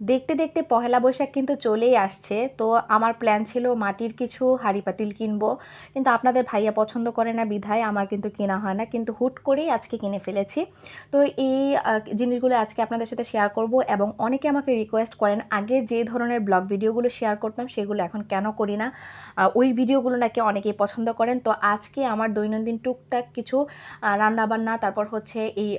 দেখতে দেখতে পহেলা বৈশাখ কিন্তু চলেই আসছে। তো আমার প্ল্যান ছিল মাটির কিছু হাঁড়ি পাতিল কিনবো। কিন্তু আপনাদের ভাইয়া পছন্দ করে না বিধায় আমার কিন্তু কেনা হয় না। কিন্তু হুট করেই আজকে কিনে ফেলেছি। তো এই জিনিসগুলো আজকে আপনাদের সাথে শেয়ার করব এবং অনেকে আমাকে রিকোয়েস্ট করেন, আগে যে ধরনের ব্লগ ভিডিওগুলো শেয়ার করতাম সেগুলো এখন কেন করি না? ওই ভিডিওগুলো নাকি অনেকেই পছন্দ করেন। তো আজকে আমার দৈনন্দিন টুকটাক কিছু রান্নাবান্না, তারপর হচ্ছে এই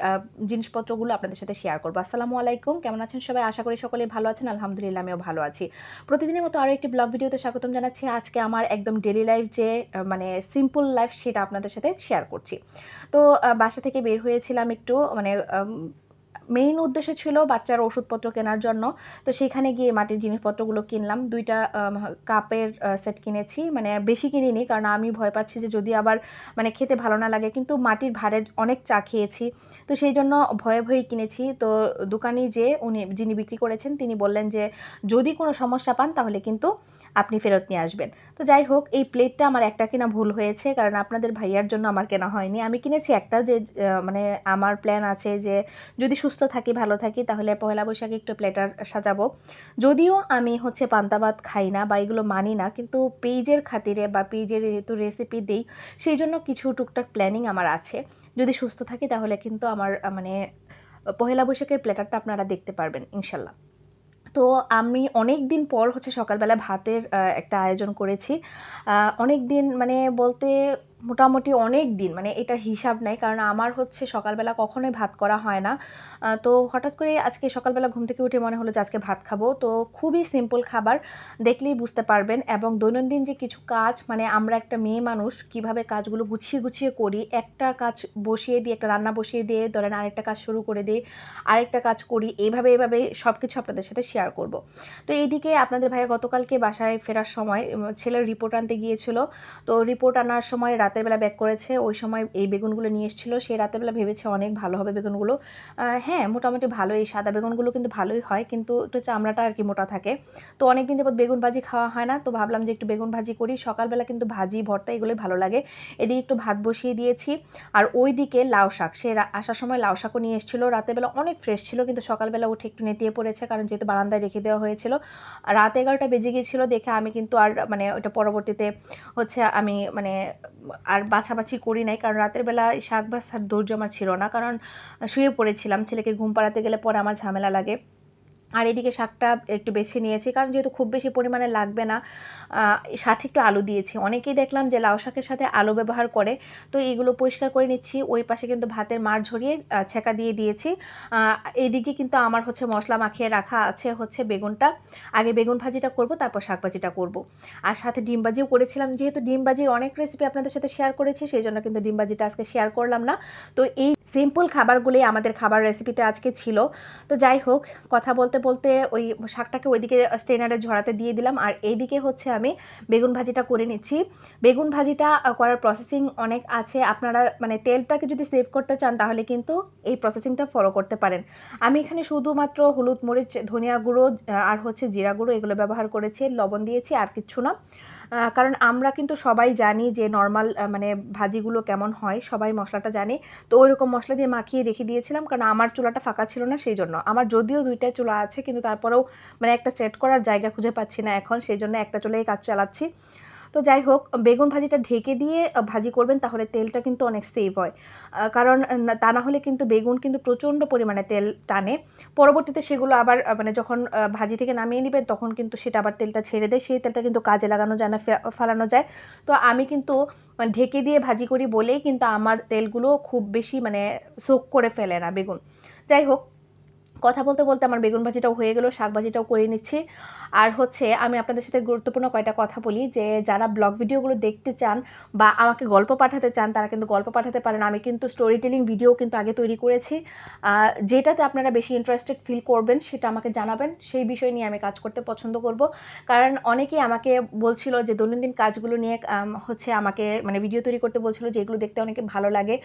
জিনিসপত্রগুলো আপনাদের সাথে শেয়ার করব। আসসালামু আলাইকুম, কেমন আছেন সবাই? আশা করি সকলে ভালো আছেন? আলহামদুলিল্লাহ, আমিও ভালো আছি। প্রতিদিনের মতো আরও একটি ব্লগ ভিডিওতে স্বাগতম জানাচ্ছি। আজকে আমার একদম ডেলি লাইফ যে মানে সিম্পল লাইফ সেটা আপনাদের সাথে শেয়ার করছি। তো বাসা থেকে বের হয়েছিলাম একটু মানে মেইন উদ্দেশ্য ছিল বাচ্চার ওষুধপত্র কেনার জন্য। তো সেখানে গিয়ে মাটির জিনিসপত্রগুলো কিনলাম। দুইটা কাপের সেট কিনেছি। মানে বেশি কিনিনি কারণ আমি ভয় পাচ্ছি যে যদি আবার মানে খেতে ভালো না লাগে। কিন্তু মাটির ভাড়ের অনেক চা খেয়েছি। তো সেই জন্য ভয়ে ভয়ে কিনেছি। তো দোকানি যে উনি, যিনি বিক্রি করেছেন, তিনি বললেন যে যদি কোনো সমস্যা পান তাহলে কিন্তু আপনি ফেরত নিয়ে আসবেন। তো যাই হোক, এই প্লেটটা আমার একটা কেনা ভুল হয়েছে, কারণ আপনাদের ভাইয়ার জন্য আমার কেনা হয়নি। আমি কিনেছি একটা যে মানে আমার প্ল্যান আছে যে, যদি সুস্থ থাকি, ভালো থাকি, তাহলে পয়লা বৈশাখে একটু প্লেটার সাজাবো। যদিও আমি হচ্ছে পান্তা ভাত খাই না বা এগুলো মানি না, কিন্তু পেজের খাতিরে বা পেজের যেহেতু রেসিপি দিই, সেই জন্য কিছু টুকটাক প্ল্যানিং আমার আছে। যদি সুস্থ থাকি, তাহলে কিন্তু আমার মানে পহেলা বৈশাখের প্লেটারটা আপনারা দেখতে পারবেন, ইনশাল্লাহ। তো আমি অনেক দিন পর হচ্ছে সকালবেলা ভাতের একটা আয়োজন করেছি। অনেক দিন মানে বলতে মোটামুটি অনেক দিন মানে এটা হিসাব নেই, কারণ আমার হচ্ছে সকালবেলা কখনোই ভাত করা হয় না। তো হঠাৎ করে আজকে সকালবেলা ঘুম থেকে উঠে মনে হলো যে আজকে ভাত খাব। তো খুবই সিম্পল খাবার, দেখলেই বুঝতে পারবেন। এবং দৈনন্দিন যে কিছু কাজ মানে আমরা একটা মেয়ে মানুষ, কীভাবে কাজগুলো গুছিয়ে গুছিয়ে করি, একটা কাজ বসিয়ে দিয়ে, একটা রান্না বসিয়ে দিয়ে, ধরেন আরেকটা কাজ শুরু করে দিই আরেকটা কাজ করি এইভাবে এইভাবে সব কিছু আপনাদের সাথে শেয়ার করব। তো এইদিকে আপনাদের ভাইয়া গতকালকে বাসায় ফেরার সময় ছেলের রিপোর্ট আনতে গিয়েছিল। তো রিপোর্ট আনার সময় রাতের বেলা ব্যাক করেছে, ওই সময় এই বেগুনগুলো নিয়ে এসেছিল, সে রাতের বেলা ভেবেছে অনেক ভালো হবে বেগুনগুলো। হ্যাঁ মোটামুটি ভালো এই সাদা বেগুনগুলো কিন্তু ভালোই হয়, কিন্তু একটু চামড়াটা আর কি মোটা থাকে। তো অনেক দিন যাবত বেগুন ভাজি খাওয়া হয় না, তো ভাবলাম যে একটু বেগুন ভাজি করি। সকালবেলা কিন্তু ভাজি, ভর্তা এগুলোই ভালো লাগে। এদিকে একটু ভাত বসিয়ে দিয়েছি। আর ওই দিকে লাউ শাক, সে আসার সময় লাউ শাকও নিয়ে এসেছিল। রাতের বেলা অনেক ফ্রেশ ছিল, কিন্তু সকালবেলা উঠে একটু নেতিয়ে পড়েছে, কারণ যেহেতু বারান্দায় রেখে দেওয়া হয়েছিল। রাত এগারোটা বেজে গিয়েছিল দেখে আমি কিন্তু আর মানে ওটা পরবর্তীতে হচ্ছে আমি মানে আর বাছাবাছি করি নাই, কারণ রাতের বেলা শাক বাছার ধৈর্য আমার ছিল না। কারণ শুয়ে পড়েছিলাম, ছেলেকে ঘুম পাড়াতে গেলে পরে আমার ঝামেলা লাগে। আর এদিকে শাকটা একটু বেছে নিয়েছি, কারণ যেহেতু খুব বেশি পরিমাণে লাগবে না সাথে একটু আলু দিয়েছি। অনেকেই দেখলাম যে লাউ শাকের সাথে আলু ব্যবহার করে। তো এইগুলো পরিষ্কার করে নিচ্ছি। ওই পাশে কিন্তু ভাতের মার ঝরিয়ে ছেঁকা দিয়ে দিয়েছি। এইদিকে কিন্তু আমার হচ্ছে মশলা মাখিয়ে রাখা আছে হচ্ছে বেগুনটা। আগে বেগুন ভাজিটা করব, তারপর শাক ভাজিটা করব। আর সাথে ডিম করেছিলাম। যেহেতু ডিম অনেক রেসিপি আপনাদের সাথে শেয়ার করেছি, সেই জন্য কিন্তু ডিম আজকে শেয়ার করলাম না। তো এই সিম্পল খাবারগুলোই আমাদের খাবার রেসিপিতে আজকে ছিল। তো যাই হোক, কথা বলতে বলতে ওই শাকটাকে ওইদিকে স্টেনারে ঝরাতে দিয়ে দিলাম। আর এইদিকে হচ্ছে আমি বেগুন ভাজিটা করে নিচ্ছি। বেগুন ভাজিটা করার প্রসেসিং অনেক আছে। আপনারা মানে তেলটাকে যদি সেভ করতে চান, তাহলে কিন্তু এই প্রসেসিংটা ফলো করতে পারেন। আমি এখানে শুধুমাত্র হলুদ মরিচ, ধনিয়া গুঁড়ো আর হচ্ছে জিরা গুঁড়ো এগুলো ব্যবহার করেছি, লবণ দিয়েছি, আর কিছু না। কারণ আমরা কিন্তু সবাই জানি যে নর্মাল মানে ভাজিগুলো কেমন হয়, সবাই মশলাটা জানে। তো ওই রকম মশলা দিয়ে মাখিয়ে রেখে দিয়েছিলাম, কারণ আমার চুলাটা ফাঁকা ছিল না সেই জন্য আমার যদিও দুইটা চুলা আছে, কিন্তু তারপরেও মানে একটা সেট করার জায়গা খুঁজে পাচ্ছি না এখন সেই জন্য একটা চুলাই কাজ চালাচ্ছি। তো যাই হোক, বেগুন ভাজিটা ঢেকে দিয়ে ভাজি করবেন তাহলে তেলটা কিন্তু অনেক সেভ হয়। কারণ তা না হলে কিন্তু বেগুন কিন্তু প্রচণ্ড পরিমাণে তেল টানে। পরবর্তীতে সেগুলো আবার মানে যখন ভাজি থেকে নামিয়ে নেবেন, তখন কিন্তু সেটা আবার তেলটা ছেড়ে দেয়। সেই তেলটা কিন্তু কাজে লাগানো যায় না ফেলানো যায়। তো আমি কিন্তু ঢেকে দিয়ে ভাজি করি বলেই কিন্তু আমার তেলগুলো খুব বেশি মানে সোক করে ফেলে না বেগুন। যাই হোক কথা বলতে বলতে আমার বেগুন ভাজিটাও হয়ে গেলো, শাক ভাজিটাও করে নিচ্ছি। আর হচ্ছে আমি আপনাদের সাথে গুরুত্বপূর্ণ কয়টা কথা বলি, যে যারা ব্লগ ভিডিওগুলো দেখতে চান বা আমাকে গল্প পাঠাতে চান, তারা কিন্তু গল্প পাঠাতে পারেন। আমি কিন্তু স্টোরি টেলিং ভিডিও কিন্তু আগে তৈরি করেছি। যেটাতে আপনারা বেশি ইন্টারেস্টেড ফিল করবেন, সেটা আমাকে জানাবেন। সেই বিষয় নিয়ে আমি কাজ করতে পছন্দ করব। কারণ অনেকেই আমাকে বলছিল যে, দৈনন্দিন কাজগুলো নিয়ে হচ্ছে আমাকে মানে ভিডিও তৈরি করতে বলছিল যে, এগুলো দেখতে অনেকে ভালো লাগে।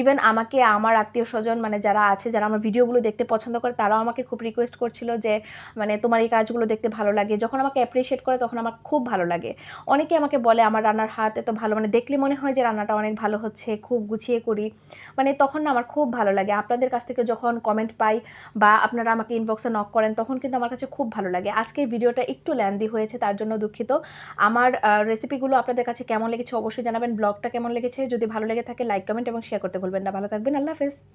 ইভেন আমাকে, আমার আত্মীয় স্বজন মানে যারা আছে, যারা আমার ভিডিওগুলো দেখতে পছন্দ করে তারাও আমাকে খুব রিকোয়েস্ট করছিল যে মানে তোমার এই কাজগুলো দেখতে ভালো লাগে। যখন আমাকে অ্যাপ্রিসিয়েট করে তখন আমার খুব ভালো লাগে। অনেকে আমাকে বলে, আমার রান্নার হাত এত ভালো। মানে দেখলে মনে হয় যে রান্নাটা অনেক ভালো হচ্ছে, খুব গুছিয়ে করি। মানে তখন না আমার খুব ভালো লাগে। আপনাদের কাছ থেকে যখন কমেন্ট পাই বা আপনারা আমাকে ইনবক্সে নক করেন, তখন কিন্তু আমার কাছে খুব ভালো লাগে। আজকের ভিডিওটা একটু ল্যান্দি হয়েছে, তার জন্য দুঃখিত। আমার রেসিপিগুলো আপনাদের কাছে কেমন লেগেছে অবশ্যই জানাবেন। ব্লগটা কেমন লেগেছে? যদি ভালো লেগে থাকে লাইক কমেন্ট এবং শেয়ার করতে ভুলবেন না। ভালো থাকবেন। আল্লাহ হাফেজ।